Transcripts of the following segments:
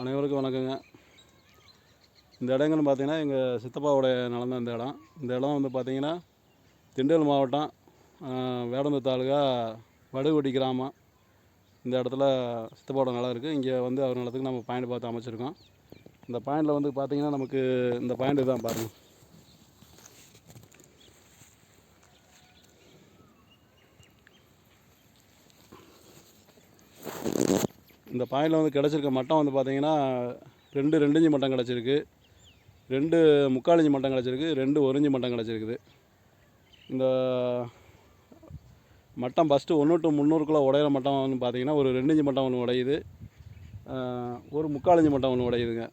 அனைவருக்கும் வணக்கங்க. இந்த இடங்கள்னு பார்த்தீங்கன்னா எங்கள் சித்தப்பாவோடைய நிலம் தான் இந்த இடம். இந்த இடம் வந்து பார்த்திங்கன்னா திண்டுக்கல் மாவட்டம் ஆஹ், வேடந்தூர் தாலுகா வடுகுடி கிராமம். இந்த இடத்துல சித்தப்பாவோட நிலம் இருக்குது இங்கே வந்து அவர் நிலத்துக்கு நம்ம பாயிண்ட் பார்த்து அமைச்சிருக்கோம். இந்த பாயிண்டில் வந்து பார்த்திங்கன்னா நமக்கு இந்த பாயிண்ட் தான் பாருங்கள் இந்த பாயிண்டில் வந்து கிடச்சிருக்க மட்டம் வந்து பார்த்தீங்கன்னா ரெண்டு ரெண்டு இஞ்சி மட்டம் கிடச்சிருக்கு. ரெண்டு முக்கால் இஞ்சி மட்டம் கிடச்சிருக்கு. ரெண்டு ஒரு இஞ்சி மட்டம் கிடச்சிருக்குது. இந்த மட்டம் ஃபஸ்ட்டு ஒன்று டு முந்நூறுக்குள்ளே உடையிற மட்டம் வந்து பார்த்தீங்கன்னா ஒரு ரெண்டு இஞ்சி மட்டம் ஒன்று உடையுது. ஒரு முக்கால் இஞ்சி மட்டம் ஒன்று உடையுதுங்க.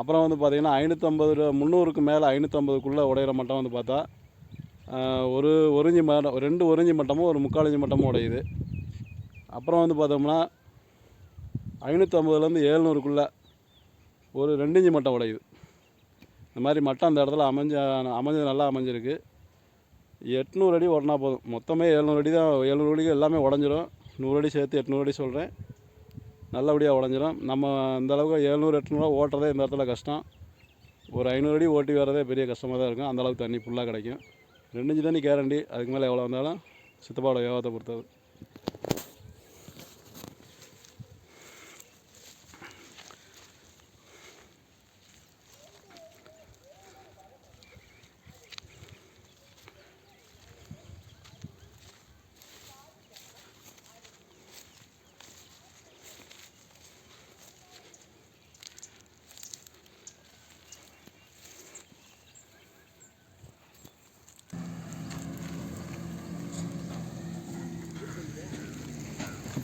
அப்புறம் வந்து பார்த்தீங்கன்னா ஐநூற்றம்பது ரூபா முந்நூறுக்கு மேலே ஐநூற்றம்பதுக்குள்ளே உடையிற மட்டம் வந்து பார்த்தா ஒரு ஒரு மட்டம் ரெண்டு ஒரு மட்டமும் ஒரு முக்கால் இஞ்சி மட்டமும் உடையுது. அப்புறம் வந்து பார்த்தோம்னா ஐநூற்றம்பதுலேருந்து ஏழ்நூறுக்குள்ளே ஒரு ரெண்டு இஞ்சி மட்டம் உடையுது இந்த மாதிரி மட்டம் அந்த இடத்துல அமைஞ்ச அமைஞ்சது நல்லா அமைஞ்சிருக்கு. எட்நூறு அடி ஓட்டினா போதும். மொத்தமே எழுநூறு அடி தான் எழுநூறு அடிக்கு எல்லாமே உடஞ்சிரும். நூறு அடி சேர்த்து எட்நூறு அடி சொல்கிறேன் நல்லபடியாக உடஞ்சிரும். நம்ம இந்த அளவுக்கு எழுநூறு எட்நூறுவா ஓட்டுறதே இந்த இடத்துல கஷ்டம். ஒரு ஐநூறு அடி ஓட்டி வர்றதே பெரிய கஷ்டமாக தான் இருக்கும். அந்தளவுக்கு தண்ணி ஃபுல்லாக கிடைக்கும். ரெண்டு இஞ்சி தண்ணி கேரண்டி அதுக்கு மேலே எவ்வளோ வந்தாலும் சித்தப்பாவோட யோகத்தை பொறுத்தது.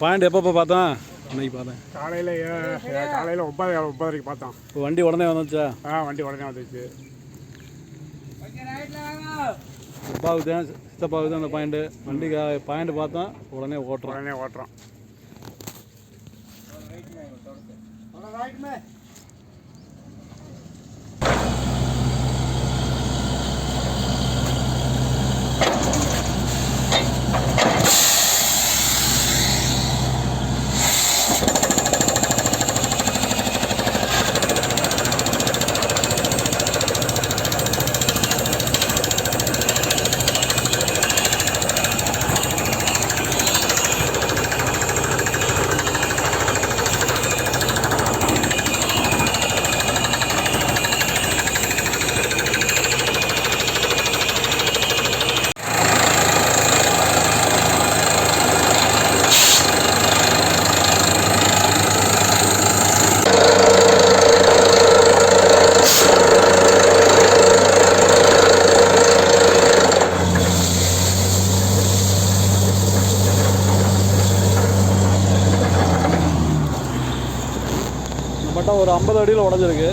பாயிண்ட் எப்பப்போ பார்த்தேன் இன்னைக்கு பார்த்தேன். காலையில் காலையில் ஒன்பது ஒன்பதரைக்கு பார்த்தோம். இப்போ வண்டி உடனே வந்துச்சா ஆ வண்டி உடனே வந்துச்சு அப்பாவுக்கு தான் சித்தப்பாவுக்கு தான் அந்த பாயிண்ட்டு வண்டி பாயிண்ட் பார்த்தோம் உடனே ஓட்டுறோம். உடனே ஓட்டுறோம். ஐம்பது அடியில் உடஞ்சிருக்கு.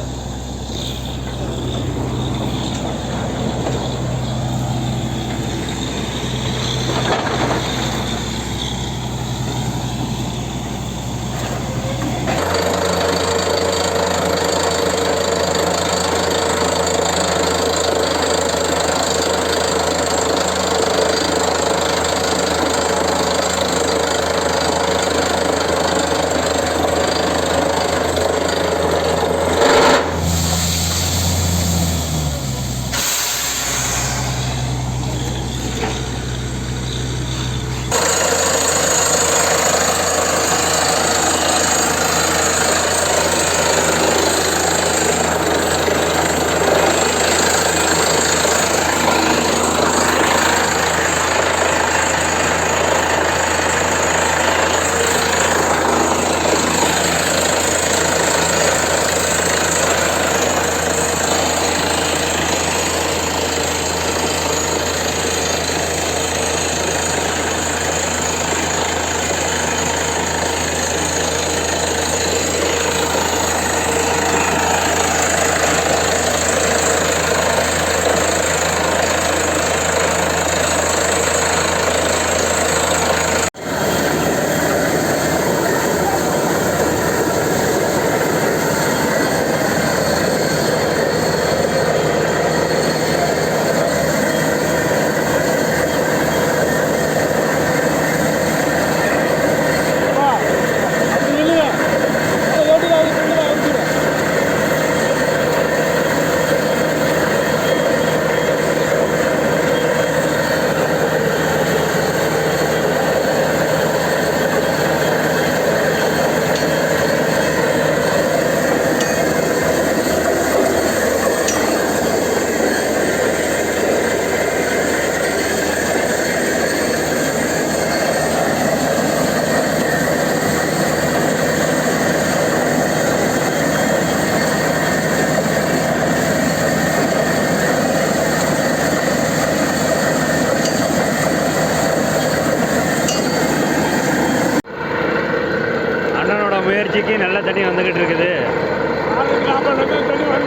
நீர்வீழ்ச்சிக்கு நல்ல தண்ணி வந்துக்கிட்டு இருக்குது.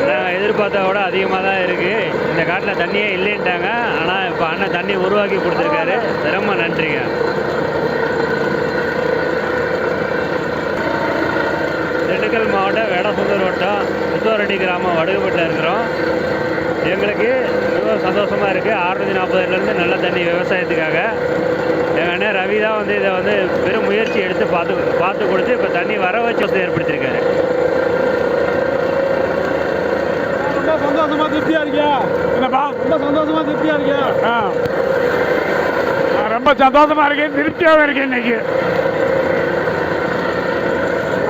நாங்கள் எதிர்பார்த்தா விட அதிகமாக தான் இருக்குது இந்த காட்டில் தண்ணியே இல்லைன்ட்டாங்க. ஆனால் இப்போ அண்ணன் தண்ணி உருவாக்கி கொடுத்துருக்காரு. ரொம்ப நன்றிங்க. திண்டுக்கல் மாவட்டம் வேடசுந்தர் வட்டம் முத்தோரடி கிராமம் வடுகுப்பட்டில் இருக்கிறோம். எங்களுக்கு மிகவும் சந்தோஷமாக இருக்குது ஆறுநூற்றி நாற்பதுலேருந்து நல்ல தண்ணி விவசாயத்துக்காக. எங்கள் அண்ணன் ரவி தான் வந்து இதை வந்து பெரும் முயற்சி எடுத்து பார்த்து பார்த்து கொடுத்து இப்போ தண்ணி வர வச்சு ஏற்படுத்தியிருக்காரு. ரொம்ப சந்தோஷமா திருப்தியா இருக்கியா? என்னப்பா ரொம்ப சந்தோஷமா திருப்தியா இருக்கியா? ஆ. ரொம்ப சந்தோஷமா இருக்கேன் திருப்தியாகவும் இருக்கேன் இன்னைக்கு.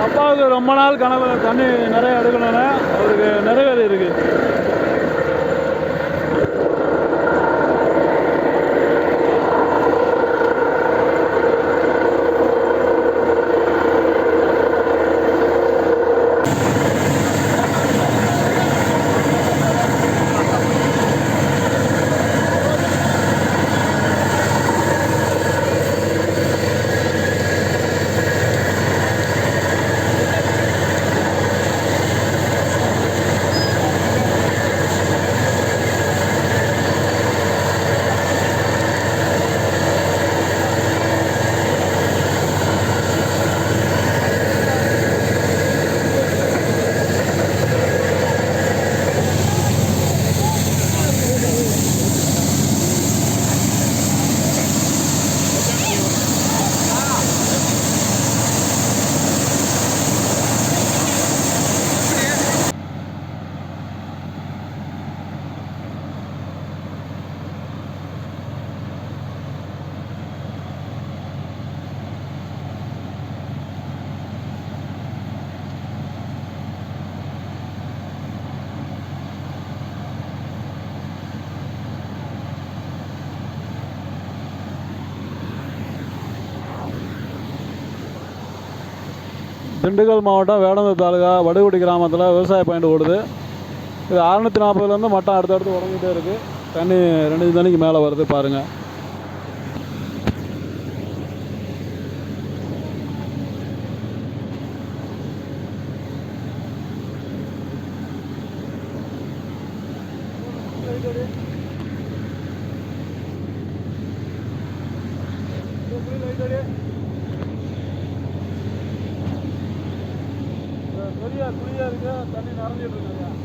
அப்பாவுக்கு ரொம்ப நாள் கனவு தண்ணி நிறைய எடுக்கணும்னு அவருக்கு நிறைவேறி இருக்கு. திண்டுக்கல் மாவட்டம் வேடந்தூர் தாலுகா வடுகுடி கிராமத்தில் விவசாய பாயிண்ட் ஓடுது. இது அறுநூற்றி நாற்பதுலேருந்து மட்டம் அடுத்தடுத்து உடஞ்சிட்டே இருக்குது தண்ணி ரெண்டு தண்ணிக்கு மேலே வருது பாருங்கள் பெரிய குழியாக இருக்குது தண்ணி நிறைஞ்சிட்டு இருக்குங்க